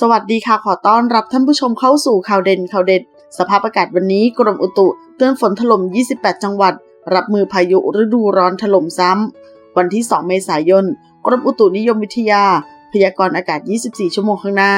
สวัสดีค่ะขอต้อนรับท่านผู้ชมเข้าสู่ข่าวเด่นข่าวเด็ด สภาพอากาศวันนี้กรมอุตุเตือนฝนถล่ม 28 จังหวัด รับมือพายุฤดูร้อนถล่มซ้ำ วันที่ 2 เมษายน กรมอุตุนิยมวิทยา พยากรณ์อากาศ 24 ชั่วโมงข้างหน้า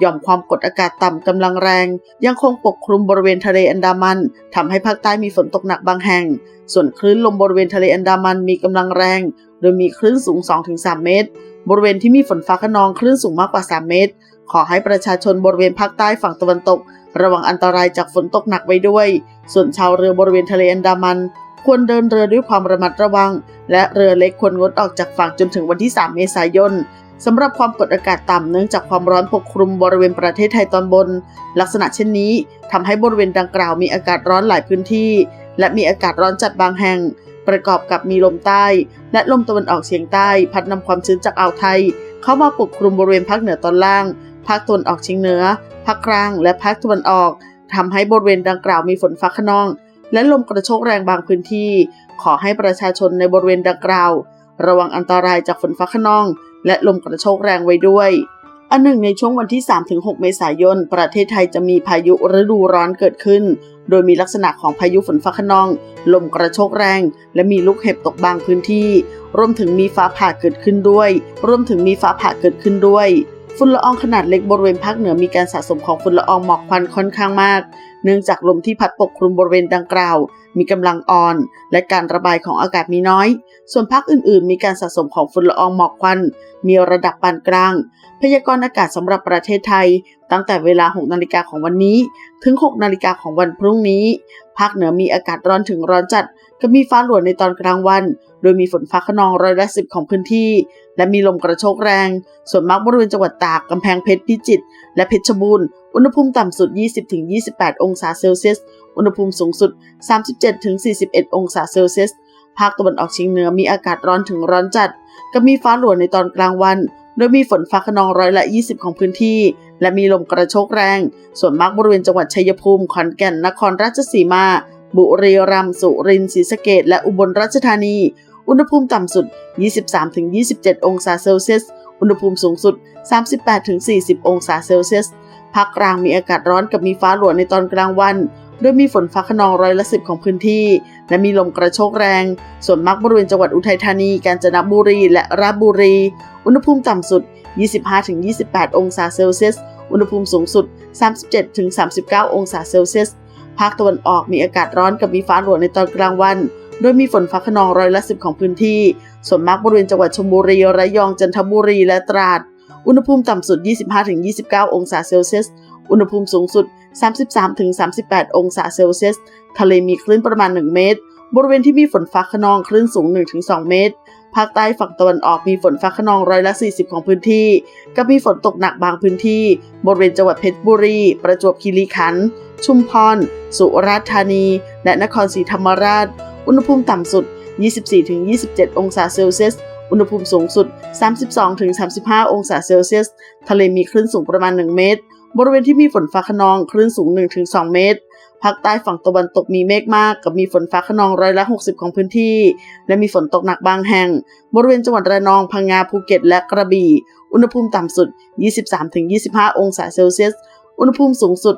หย่อมความกดอากาศต่ำกำลังแรง ยังคงปกคลุมบริเวณทะเลอันดามันทำให้ภาคใต้มีฝนตกหนักบางแห่ง ส่วนคลื่นลมบริเวณทะเลอันดามันมีกำลังแรง โดยมีคลื่นสูง 2-3 เมตร บริเวณที่มีฝนฟ้าขนองคลื่นสูงมากกว่า 3 เมตร ขอให้ประชาชนบริเวณภาคใต้ฝั่งตะวันตก ระวังอันตรายจากฝนตกหนักไว้ด้วย ส่วนชาวเรือบริเวณทะเลอันดามัน ควรเดินเรือด้วยความระมัดระวัง และเรือเล็กควรงดออกจากฝั่งจนถึงวันที่ 3 เมษายนสำหรับความกดอากาศต่ำเนื่องจากความร้อนปกคลุมบริเวณประเทศไทยตอนบน ลักษณะเช่นนี้ทำให้บริเวณดังกล่าวมีอากาศร้อนหลายพื้นที่ และมีอากาศร้อนจัดบางแห่ง ประกอบกับมีลมใต้ และลมตะวันออกเฉียงใต้ พัดนำความชื้นจากอ่าวไทย เข้ามาปกคลุมบริเวณภาคเหนือตอนล่าง ภาคตะวันออกเฉียงเหนือ ภาคกลาง และภาคตะวันออกทำให้บริเวณดังกล่าวมีฝนฟ้าขนอง และลมกระโชกแรงบางพื้นที่ ขอให้ประชาชนในบริเวณดังกล่าว ระวังอันตรายจากฝนฟ้าขนอง และลมกระโชกแรงไว้ด้วยอันหนึ่งในช่วงวันที่ 3-6 เมษายน ประเทศไทยจะมีพายุฤดูร้อนเกิดขึ้น โดยมีลักษณะของพายุฝนฟ้าขนอง ลมกระโชกแรง และมีลูกเห็บตกบางพื้นที่ รวมถึงมีฟ้าผ่าเกิดขึ้นด้วย รวมถึงมีฟ้าผ่าเกิดขึ้นด้วย ฝุ่นละอองขนาดเล็กบริเวณภาคเหนือมีการสะสมของฝุ่นละอองหมอกควันค่อนข้างมาก เนื่องจากลมที่พัดปกคลุมบริเวณดังกล่าว มีกำลังอ่อน และการระบายของอากาศมีน้อย ส่วนภาคอื่นๆ มีการสะสมของฝุ่นละอองหมอกควัน มีระดับปานกลาง พยากรณ์อากาศสำหรับประเทศไทย ตั้งแต่เวลา 6 นาฬิกาของวันนี้ ถึง 6 นาฬิกาของวันพรุ่งนี้ ภาคเหนือมีอากาศร้อนถึงร้อนจัดก็มีฟ้าหลวงในตอนกลางวัน โดยมีฝนฟ้าขนองร้อยละสิบของพื้นที่ และมีลมกระโชกแรง ส่วนมากบริเวณจังหวัดตาก กำแพงเพชรพิจิตรและเพชรบูรณ์ อุณหภูมิต่ำสุด 20-28 องศาเซลเซียส อุณหภูมิสูงสุด 37-41 องศาเซลเซียส ภาคตะวันออกเฉียงเหนือมีอากาศร้อนถึงร้อนจัดก็มีฟ้าหลวในตอนกลางวัน โดยมีฝนฟ้าขนองร้อยละ 20 ของพื้นที่ และมีลมกระโชกแรง ส่วนมากบริเวณจังหวัดชัยภูมิ ขอนแก่น นครราชสีมา บุรีรัมย์ สุรินทร์ ศรีสะเกษและอุบลราชธานี อุณหภูมิต่ำสุด 23-27 องศาเซลเซียส อุณหภูมิสูงสุด 38-40 องศาเซลเซียส ภาคกลางมีอากาศร้อนกับมีฟ้าหลวในตอนกลางวันโดยมีฝนฟ้าขนองร้อยละสิบของพื้นที่ และมีลมกระโชกแรง ส่วนมากบริเวณจังหวัดอุทัยธานี กาญจนบุรี และราชบุรี อุณหภูมิต่ำสุด 25-28 องศาเซลเซียส อุณหภูมิสูงสุด 37-39 องศาเซลเซียส ภาคตะวันออกมีอากาศร้อนกับมีฟ้าหลวในตอนกลางวัน โดยมีฝนฟ้าขนองร้อยละสิบของพื้นที่ ส่วนมากบริเวณจังหวัดชลบุรี ระยอง จันทบุรี และตราด อุณหภูมิต่ำสุด 25-29 องศาเซลเซียส อุณหภูมิสูงสุด 33-38 องศาเซลเซียส ทะเลมีคลื่นประมาณ 1 เมตร บริเวณที่มีฝนฟ้าขนองคลื่นสูง 1-2 เมตร ภาคใต้ฝั่งตะวันออกมีฝนฟ้าขนองร้อยละ 40 ของพื้นที่ กับมีฝนตกหนักบางพื้นที่ บริเวณจังหวัดเพชรบุรี ประจวบคีรีขันธ์ ชุมพร สุราษฎร์ธานี และนครศรีธรรมราช อุณหภูมิต่ำสุด 24-27 องศาเซลเซียส อุณหภูมิสูงสุด 32-35 องศาเซลเซียส ทะเลมีคลื่นสูงประมาณ 1 เมตร บริเวณที่มีฝนฟ้าขนองคลื่นสูง 1-2 เมตร ภาคใต้ฝั่งตะวันตกมีเมฆมาก กับมีฝนฟ้าขนองร้อยละ 60 ของพื้นที่ และมีฝนตกหนักบางแห่ง บริเวณจังหวัดระนอง พังงา ภูเก็ต และกระบี่ อุณหภูมิต่ำสุด 23-25 องศาเซลเซียสอุณหภูมิสูงสุด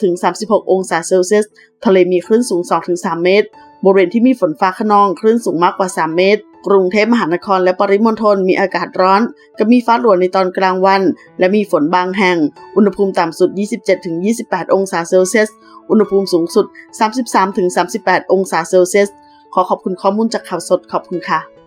30-36 องศาเซลเซียส ทะเลมีคลื่นสูง 2-3 เมตร บริเวณที่มีฝนฟ้าขนองคลื่นสูงมากกว่า 3 เมตร กรุงเทพมหานครและปริมณฑลมีอากาศร้อนกับมีฟ้าหลวในตอนกลางวัน และมีฝนบางแห่ง อุณหภูมิต่ำสุด 27-28 องศาเซลเซียส อุณหภูมิสูงสุด 33-38 องศาเซลเซียส ขอขอบคุณข้อมูลจากข่าวสดขอบคุณค่ะ